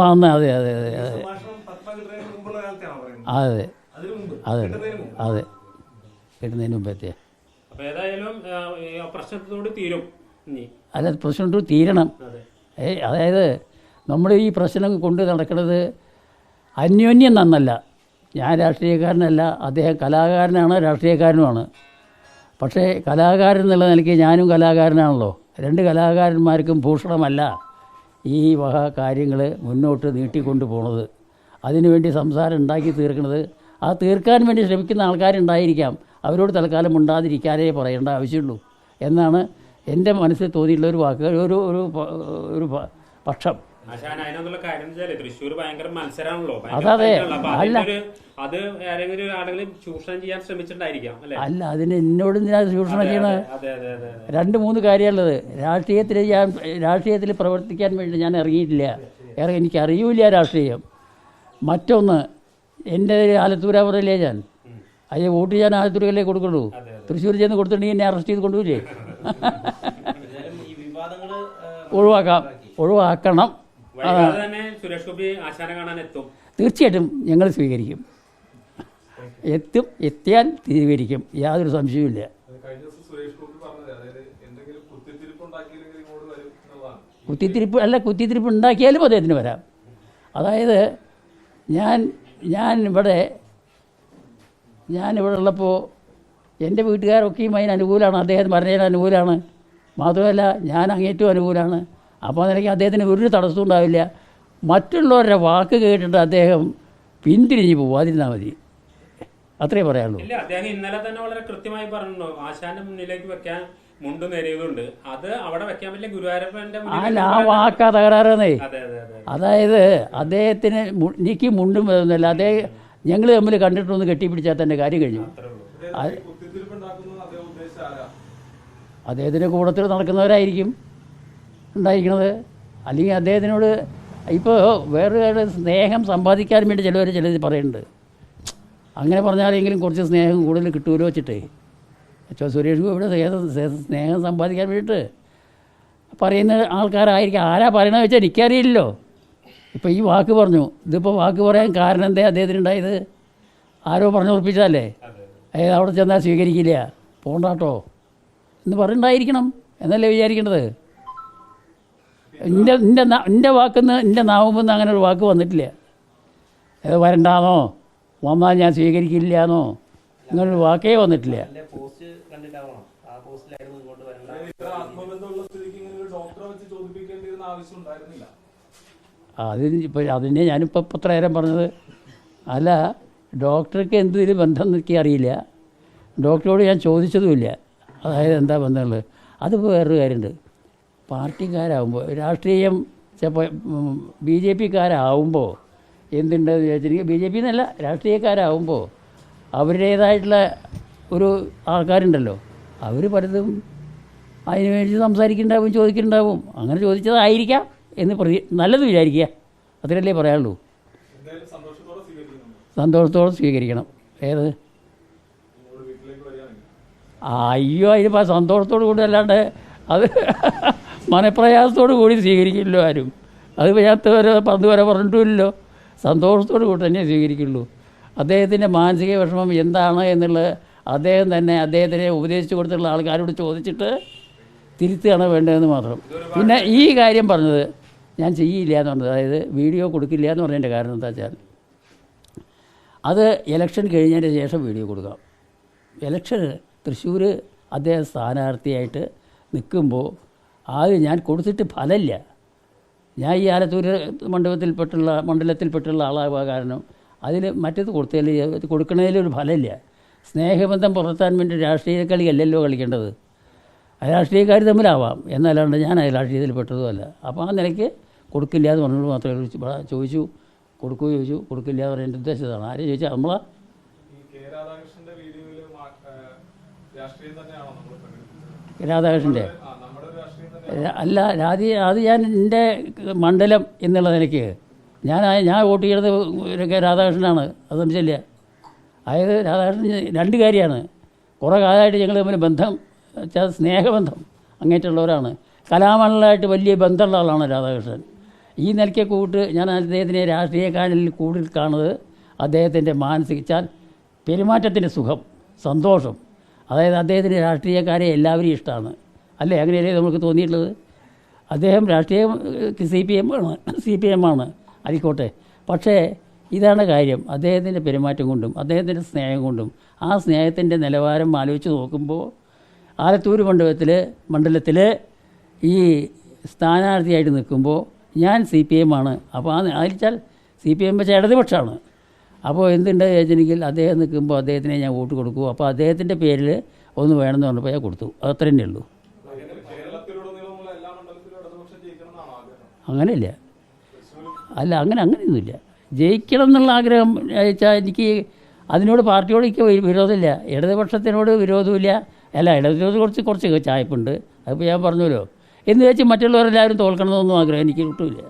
വന്ന അതെ അതെ അതെ അതെ. അതെ. അതിനു മുമ്പ് അതെ അതെ കിട്ടുന്നതിന് മുമ്പ്. എത്തിയ. അപ്പൊ ഏതായാലും ആ, ഈ പ്രശ്നത്തോട് തീരും ഇനി. അല്ല പ്രശ്നം തീരണം. അതെ. ഏ അതായത് നമ്മൾ ഈ പ്രശ്നം കൊണ്ട് നടക്കുന്നത് അന്യോന്യം നന്നല്ല. ഞാൻ രാഷ്ട്രീയക്കാരനല്ല അദ്ദേഹം കലാകാരനാണ് രാഷ്ട്രീയക്കാരനുമാണ്. പക്ഷേ കലാകാരൻ എന്നുള്ള നിലയ്ക്ക് ഞാനും കലാകാരനാണല്ലോ. രണ്ട് കലാകാരന്മാർക്കും ഭൂഷണമല്ല. ഈ വക കാര്യങ്ങൾ മുന്നോട്ട് നീട്ടിക്കൊണ്ട് പോണത് അതിനുവേണ്ടി സംസാരം ഉണ്ടാക്കി തീർക്കുന്നത് ആ തീർക്കാൻ വേണ്ടി ശ്രമിക്കുന്ന ആൾക്കാരുണ്ടായിരിക്കാം അവരോട് തൽക്കാലം ഉണ്ടാതിരിക്കാനേ പറയേണ്ട ആവശ്യമുള്ളൂ എന്നാണ് എന്റെ മനസ്സിൽ തോന്നിയിട്ടുള്ള ഒരു വാക്ക് ഒരു ഒരു ഒരു പക്ഷം അതതെ. അല്ല. അല്ലെ? അല്ല അതിന് എന്നോട് ഞാൻ ചൂഷണം ചെയ്യണത്? അതെ അതെ അതെ അതെ രണ്ട് മൂന്ന് കാര്യമുള്ളത്. രാഷ്ട്രീയത്തിൽ ഞാൻ രാഷ്ട്രീയത്തിൽ പ്രവർത്തിക്കാൻ വേണ്ടി ഞാൻ ഇറങ്ങിയിട്ടില്ല. ഇറങ്ങി എനിക്ക് അറിയൂല രാഷ്ട്രീയം. മറ്റൊന്ന് എന്റെ ആലത്തൂര പറയില്ലേ ഞാൻ അയ്യ വോട്ട് ഞാൻ ആലത്തൂരല്ലേ കൊടുക്കുള്ളൂ. തൃശ്ശൂർ ചെന്ന് കൊടുത്തിട്ടുണ്ടെങ്കിൽ എന്നെ അറസ്റ്റ് ചെയ്ത് കൊണ്ടുപോയില്ലേ ഈ വിവാദങ്ങൾ ഒഴിവാക്കാം. ഒഴിവാക്കണം. തീർച്ചയായിട്ടും ഞങ്ങൾ സ്വീകരിക്കും. എത്തും എത്തിയാൽ സ്വീകരിക്കും യാതൊരു സംശയവുമില്ല ഇല്ല. ദിവസം സുരേഷ് ഗോപി പറഞ്ഞത് അതായത് എന്തെങ്കിലും കുത്തിത്തിരിപ്പ് അല്ല കുത്തിത്തിരിപ്പ് ഉണ്ടാക്കിയാലും അദ്ദേഹത്തിന് വരാം. അതായത് ഞാൻ ഞാൻ ഇവിടെ ഞാൻ ഇവിടെ ഉള്ളപ്പോൾ എന്റെ വീട്ടുകാരൊക്കെയും അതിന് അനുകൂലമാണ്. അദ്ദേഹം പറഞ്ഞതിന് അനുകൂലമാണ്. മാത്രമല്ല ഞാൻ അങ്ങേറ്റവും അനുകൂലമാണ്. അപ്പോൾ നിലയ്ക്ക് അദ്ദേഹത്തിന് ഒരു തടസ്സവും ഉണ്ടാവില്ല. മറ്റുള്ളവരുടെ വാക്ക് കേട്ടിട്ട് അദ്ദേഹം പിന്തിരിഞ്ഞ് പോവാതിരുന്നാൽ മതി. അത്രേ പറയാനുള്ളൂ. ഇല്ല അദ്ദേഹം ഇന്നലെ തന്നെ വളരെ കൃത്യമായി പറഞ്ഞു ആശാന്റെ മുന്നിലേക്ക് വെക്കാൻ മുണ്ട് നേരിയതുണ്ട് അത് അവിടെ വെക്കാൻ പറ്റില്ല ഗുരുവായൂരപ്പന്റെ അല്ല ആ വാക്കാ തകരാറെന്നേ. അതെ അതെ അതെ അതായത് അദ്ദേഹത്തിന് എനിക്ക് മുണ്ടും വരുന്നില്ല അദ്ദേഹം ഞങ്ങൾ തമ്മിൽ കണ്ടിട്ടൊന്ന് കെട്ടിപ്പിടിച്ചാൽ തന്നെ കാര്യം കഴിഞ്ഞു. അദ്ദേഹത്തിന്റെ കൂടത്തിൽ നടക്കുന്നവരായിരിക്കും. ഉണ്ടായിരിക്കുന്നത് അല്ലെങ്കിൽ അദ്ദേഹത്തിനോട് ഇപ്പോൾ വേറൊരു കാര്യം സ്നേഹം സമ്പാദിക്കാൻ വേണ്ടി ചിലവർ ചിലർ പറയുന്നുണ്ട്. അങ്ങനെ പറഞ്ഞാലെങ്കിലും കുറച്ച് സ്നേഹം കൂടുതൽ കിട്ടുമല്ലോ വെച്ചിട്ടേ. ചോ സുരേഷ് ഗോപിയുടെ സ്നേഹം സ്നേഹം സമ്പാദിക്കാൻ വേണ്ടിയിട്ട് പറയുന്ന ആൾക്കാരായിരിക്കും. ആരാ പറയണത് വെച്ചാൽ എനിക്കറിയില്ലല്ലോ. ഇപ്പോൾ ഈ വാക്ക് പറഞ്ഞു. ഇതിപ്പോൾ വാക്ക് പറയാൻ കാരണം എന്തേ അദ്ദേഹത്തിന് ഉണ്ടായത് ആരോ പറഞ്ഞു ഉറപ്പിച്ചതല്ലേ? അതായത് അവിടെ ചെന്നാൽ സ്വീകരിക്കില്ല. പോണ്ടാട്ടോ. എന്ന് പറഞ്ഞിട്ടുണ്ടായിരിക്കണം എന്നല്ലേ വിചാരിക്കേണ്ടത് എന്റെ എന്റെ എന്റെ വാക്കുന്ന് എന്റെ നാവുമ്പോൾ അങ്ങനെ ഒരു വാക്ക് വന്നിട്ടില്ല. അത് വരണ്ടാന്നോ? വന്നാൽ ഞാൻ സ്വീകരിക്കില്ല എന്നോ അങ്ങനൊരു വാക്കേ വന്നിട്ടില്ല. പോസ്റ്റ് കണ്ടിട്ടാവണം. ആ പോസ്റ്റിലായിരുന്നു ഇങ്ങോട്ട് വരേണ്ട ഇത്ര ആത്മബന്ധമുള്ള സ്ഥിതിക്ക് ഇങ്ങനെ ഒരു ഡോക്ടറെ വെച്ച് ചോദിപ്പിക്കേണ്ടിയിരുന്ന ആവശ്യം ഉണ്ടായിരുന്നില്ല. അതിന് ഇപ്പോൾ അതിനെ ഞാനിപ്പോൾ ഇപ്പം ഇത്ര നേരം പറഞ്ഞത്. അല്ല ഡോക്ടർക്ക് എന്തിന് ബന്ധം എന്നൊക്കെ അറിയില്ല. ഡോക്ടറോട് ഞാൻ ചോദിച്ചതുമില്ല. അതായത് എന്താ ബന്ധമുള്ളത്? അത് വേറൊരു കാര്യമുണ്ട്. പാർട്ടിക്കാരാകുമ്പോൾ രാഷ്ട്രീയം ചിലപ്പോൾ ബി ജെ പിക്കാരാവുമ്പോൾ എന്തുണ്ടെന്ന് വിചാരിച്ചിട്ടുണ്ടെങ്കിൽ ബി ജെ പി എന്നല്ല രാഷ്ട്രീയക്കാരാവുമ്പോൾ അവരുടേതായിട്ടുള്ള ഒരു ആൾക്കാരുണ്ടല്ലോ. അവർ പലതും അതിന് വേണ്ടി സംസാരിക്കുന്നുണ്ടാവും ചോദിക്കുന്നുണ്ടാവും. അങ്ങനെ ചോദിച്ചതായിരിക്കാം എന്ന് പ്രതി നല്ലത് വിചാരിക്കുക. അത്രയല്ലേ പറയാനുള്ളൂ. സന്തോഷത്തോടെ സ്വീകരിക്കണം. ഏത്? അയ്യോ അതിനിപ്പോൾ സന്തോഷത്തോടു കൂടി അല്ലാണ്ട് അത് മനപ്രയാസത്തോടു കൂടി സ്വീകരിക്കില്ലല്ലോ ആരും. അത് വരെ പന്ത് വരെ പറഞ്ഞിട്ടുമില്ലല്ലോ. സന്തോഷത്തോടു കൂടി തന്നെ സ്വീകരിക്കുള്ളൂ. അദ്ദേഹത്തിന്റെ മാനസിക വിഷമം എന്താണ് എന്നുള്ളത് അദ്ദേഹം തന്നെ അദ്ദേഹത്തിനെ ഉപദേശിച്ചു കൊടുത്തുള്ള ആൾക്കാരോട് ചോദിച്ചിട്ട് തിരുത്തുകയാണ് വേണ്ടതെന്ന് മാത്രം. പിന്നെ ഈ കാര്യം പറഞ്ഞത് ഞാൻ ചെയ്യില്ല എന്ന് പറഞ്ഞത്. അതായത് വീഡിയോ കൊടുക്കില്ല എന്ന് പറഞ്ഞതിന്റെ കാരണം എന്താ വെച്ചാൽ അത് ഇലക്ഷൻ കഴിഞ്ഞതിന് ശേഷം വീഡിയോ കൊടുക്കാം. ഇലക്ഷൻ തൃശ്ശൂർ അദ്ദേഹം സ്ഥാനാർത്ഥിയായിട്ട് നിൽക്കുമ്പോൾ ആദ്യം ഞാൻ കൊടുത്തിട്ട് ഫലമില്ല. ഞാൻ ഈ ആലത്തൂര് മണ്ഡപത്തിൽപ്പെട്ടുള്ള മണ്ഡലത്തിൽപ്പെട്ടുള്ള ആളാവുക കാരണം അതിൽ മറ്റത് കൊടുത്തതിൽ കൊടുക്കണതിലൊരു ഫലമില്ല. സ്നേഹബന്ധം പുലർത്താൻ വേണ്ടി രാഷ്ട്രീയ കളിയല്ലല്ലോ കളിക്കേണ്ടത്. രാഷ്ട്രീയക്കാർ തമ്മിലാവാം. എന്നല്ലാണ്ട് ഞാൻ രാഷ്ട്രീയത്തിൽ പെട്ടതുമല്ല. അപ്പോൾ ആ നിലയ്ക്ക് കൊടുക്കില്ല എന്ന് പറഞ്ഞു മാത്രമേ. ചോദിച്ചു കൊടുക്കൂ ചോദിച്ചു കൊടുക്കില്ല എന്ന് പറയാൻ എന്റെ ഉദ്ദേശിച്ചതാണ്. ആരും ചോദിച്ചാൽ നമ്മളാ? രാധാകൃഷ്ണന്റെ ആ നമ്മുടെ ഒരു രാഷ്ട്രീയം തന്നെ ര- അല്ല അത് അത് ഞാൻ എന്റെ മണ്ഡലം എന്നുള്ള നിലയ്ക്ക്. ഞാൻ ഞാൻ വോട്ട് ചെയ്യണത് കെ രാധാകൃഷ്ണനാണ്. അത് ചെല്ലുക അതായത് രാധാകൃഷ്ണൻ രണ്ട് കാര്യമാണ്. കുറേ കാലമായിട്ട് ഞങ്ങൾ തമ്മിൽ ബന്ധം സ്നേഹബന്ധം അങ്ങേറ്റുള്ളവരാണ് കലാമണ്ഡലമായിട്ട് വലിയ ബന്ധമുള്ള ആളാണ് രാധാകൃഷ്ണൻ. ഈ നിലയ്ക്ക് കൂട്ട് ഞാൻ അദ്ദേഹത്തിനെ രാഷ്ട്രീയക്കാരിൽ കൂടുതൽ കാണുന്നത് അദ്ദേഹത്തിന്റെ മാനസിക പെരുമാറ്റത്തിന്റെ സുഖം സന്തോഷം. അതായത് അദ്ദേഹത്തിന്റെ രാഷ്ട്രീയക്കാരെ എല്ലാവരും ഇഷ്ടമാണ്. അല്ലേ? അങ്ങനെയല്ലേ നമുക്ക് തോന്നിയിട്ടുള്ളത്? അദ്ദേഹം രാഷ്ട്രീയ സി പി എം ആണ്. സി പി എം ആണ്. ആയിക്കോട്ടെ. പക്ഷേ ഇതാണ് കാര്യം. അദ്ദേഹത്തിന്റെ പെരുമാറ്റം കൊണ്ടും അദ്ദേഹത്തിന്റെ സ്നേഹം കൊണ്ടും ആ സ്നേഹത്തിന്റെ നിലവാരം ആലോചിച്ച് നോക്കുമ്പോൾ ആലത്തൂർ മണ്ഡലത്തിൽ മണ്ഡലത്തിൽ ഈ സ്ഥാനാർത്ഥിയായിട്ട് നിൽക്കുമ്പോൾ ഞാൻ സി പി എം ആണ്. അപ്പോൾ ആ ആലിച്ചാൽ സി പി എം വെച്ചാൽ ഇടതുപക്ഷമാണ്. അപ്പോൾ എന്തുണ്ട് ചോദിച്ചെങ്കിൽ അദ്ദേഹം നിൽക്കുമ്പോൾ അദ്ദേഹത്തിനെ ഞാൻ വോട്ട് കൊടുക്കൂ. അപ്പോൾ അദ്ദേഹത്തിന്റെ പേരിൽ ഒന്ന് വേണമെന്ന് പറഞ്ഞപ്പോൾ ഞാൻ കൊടുത്തു. അത്ര തന്നെ ഉള്ളൂ കേരളത്തിലുടനീളമുള്ള എല്ലാ മണ്ഡലത്തിലും ഇടതുപക്ഷം ജയിക്കണം എന്നാണ് ആഗ്രഹം അങ്ങനെയില്ല. അല്ല അങ്ങനെ അങ്ങനെയൊന്നുമില്ല. ജയിക്കണം എന്നുള്ള ആഗ്രഹം വെച്ചാൽ എനിക്ക് അതിനോട് പാർട്ടിയോട് എനിക്ക് വിരോധമില്ല. ഇടതുപക്ഷത്തിനോട് വിരോധമില്ല. അല്ല ഇടതുപക്ഷത്തെ കുറച്ച് കുറച്ച് ചായ്പുണ്ട്. അതിപ്പോൾ ഞാൻ പറഞ്ഞല്ലോ. എന്ന് വെച്ച് മറ്റുള്ളവരെല്ലാവരും തോൽക്കണമെന്നൊന്നും ആഗ്രഹം എനിക്ക് കിട്ടില്ല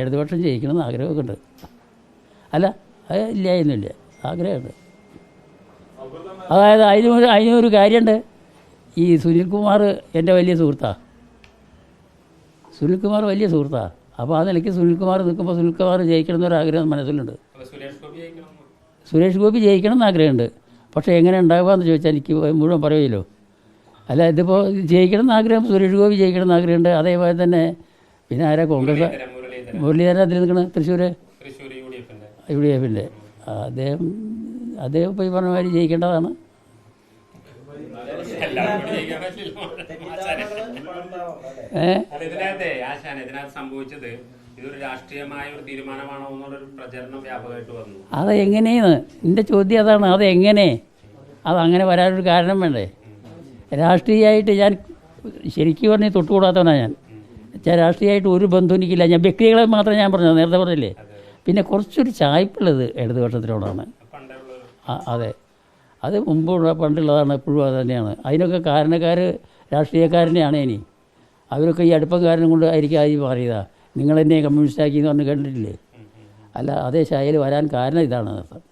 ഇടതുപക്ഷം ജയിക്കണം ജയിക്കണമെന്ന് ആഗ്രഹമൊക്കെ ഉണ്ട്. അല്ല അത് ഇല്ല എന്നില്ല ആഗ്രഹമുണ്ട്. അതായത് അതിനൊരു അതിനൊരു കാര്യമുണ്ട്. ഈ സുനിൽകുമാർ എന്റെ വലിയ സുഹൃത്താണ് സുനിൽകുമാർ വലിയ സുഹൃത്താണ് അപ്പോൾ ആ നിലയ്ക്ക് സുനിൽകുമാർ നിൽക്കുമ്പോൾ സുനിൽകുമാർ ജയിക്കണം എന്നൊരു ആഗ്രഹം മനസ്സിലുണ്ട് സുരേഷ് ഗോപി ജയിക്കണം സുരേഷ് ഗോപി ജയിക്കണം എന്ന് ആഗ്രഹമുണ്ട്. പക്ഷേ എങ്ങനെ ഉണ്ടാകുക എന്ന് ചോദിച്ചാൽ എനിക്ക് മുഴുവൻ പറയുമല്ലോ. അല്ല ഇതിപ്പോൾ ജയിക്കണം എന്ന് ആഗ്രഹം സുരേഷ് ഗോപി ജയിക്കണം എന്ന് ആഗ്രഹമുണ്ട്. അതേപോലെ തന്നെ പിന്നെ ആരാ കോൺഗ്രസ്? മുരളീധരൻ അതിൽ നിൽക്കണം തൃശ്ശൂർ യു ഡി എഫിന്റെ അദ്ദേഹം അദ്ദേഹം ഇപ്പോൾ ഈ പറഞ്ഞ മാതിരി ജയിക്കേണ്ടതാണ് എല്ലാവരും കൂടി ജയിക്കാൻ പറ്റില്ല ആശാനെ. ഏ അല്ല ഇതിനകത്തെ ആശാൻ ഇതിനകത്ത് സംഭവിച്ചത് ഇതൊരു രാഷ്ട്രീയമായ ഒരു തീരുമാനമാണോ എന്നുള്ളൊരു പ്രചരണം വ്യാപകമായിട്ട് വന്നു. അത് എങ്ങനെയാണ് എന്റെ ചോദ്യം അതാണ്. അത് എങ്ങനെ അത് അങ്ങനെ വരാനൊരു കാരണം വേണ്ടേ? രാഷ്ട്രീയമായിട്ട് ഞാൻ ശരിക്കും പറഞ്ഞാൽ തൊട്ടുകൂടാത്തവനാണ് ഞാൻ. വെച്ചാൽ രാഷ്ട്രീയമായിട്ട് ഒരു ബന്ധവും എനിക്കില്ല ഞാൻ വ്യക്തികളെ മാത്രമേ ഞാൻ പറഞ്ഞത് നേരത്തെ പറഞ്ഞില്ലേ? പിന്നെ കുറച്ചൊരു ചായ്പുള്ളത് ഇടതുപക്ഷത്തിനോടാണ്. അതെ. അത് മുമ്പുള്ള പണ്ടുള്ളതാണ് എപ്പോഴും അത് തന്നെയാണ്. അതിനൊക്കെ കാരണക്കാർ രാഷ്ട്രീയക്കാരനെയാണ് ഇനി. അവരൊക്കെ ഈ അടുപ്പം കാരണം കൊണ്ട് ആയിരിക്കും ആദ്യം പറയുക നിങ്ങളെന്നെ കമ്മ്യൂണിസ്റ്റാക്കി എന്ന് പറഞ്ഞ് കണ്ടിട്ടില്ലേ? അല്ല അതേ ശൈലി വരാൻ കാരണം ഇതാണ് അർത്ഥം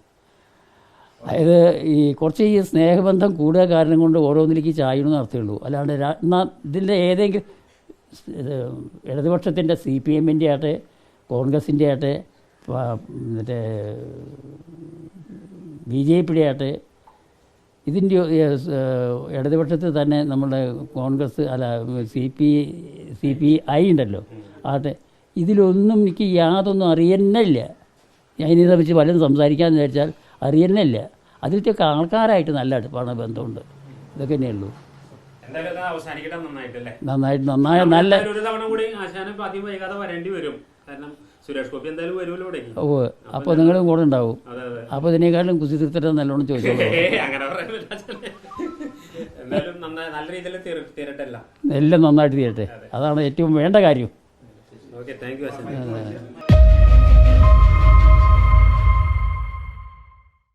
അതായത് ഈ കുറച്ച് ഈ സ്നേഹബന്ധം കൂടുക കാരണം കൊണ്ട് ഓരോന്നിലേക്ക് ചായണമെന്ന് അർത്ഥമുള്ളൂ അല്ലാണ്ട് എന്നാൽ എന്നാ ഇതിന്റെ ഏതെങ്കിലും ഇടതുപക്ഷത്തിന്റെ സി പി എമ്മിന്റെ ആട്ടെ കോൺഗ്രസിന്റെ ആട്ടെ മറ്റേ ബി ജെ പിയുടെ ആട്ടെ ഇതിന്റെ ഇടതുപക്ഷത്ത് തന്നെ നമ്മുടെ കോൺഗ്രസ് അല്ല C P C P I ഉണ്ടല്ലോ. ആട്ടെ ഇതിലൊന്നും എനിക്ക് യാതൊന്നും അറിയുന്നില്ല. ഞാൻ ഇതിനെ സംബന്ധിച്ച് പലതും സംസാരിക്കാമെന്ന് വിചാരിച്ചാൽ അറിയുന്നില്ല. അതിലത്തെയൊക്കെ ആൾക്കാരായിട്ട് നല്ല അടുപ്പാണ് ബന്ധമുണ്ട്. ഇതൊക്കെ തന്നെയുള്ളൂ നന്നായിട്ട് നന്നായ നല്ല ഒരു തവണ കൂടി ആശാനം വൈകാതെ വരേണ്ടി വരും. കാരണം സുരേഷ് ഗോപി എന്തായാലും വരുമല്ലോ ഇവിടേക്ക് ഓ അപ്പോൾ നിങ്ങളും കൂടെ ഉണ്ടാവും. ഇതിനേക്കാളും അപ്പോൾ ഇതിനേക്കാളും കുസിതൃത്തരം നല്ലോണം ചോദിച്ചോളൂ. അങ്ങനെ എന്തായാലും നല്ല രീതിയിൽ തീരട്ടല്ല. എല്ലാം നന്നായിട്ട് തീരട്ടെ. അതാണ് ഏറ്റവും വേണ്ട കാര്യം. Okay thank you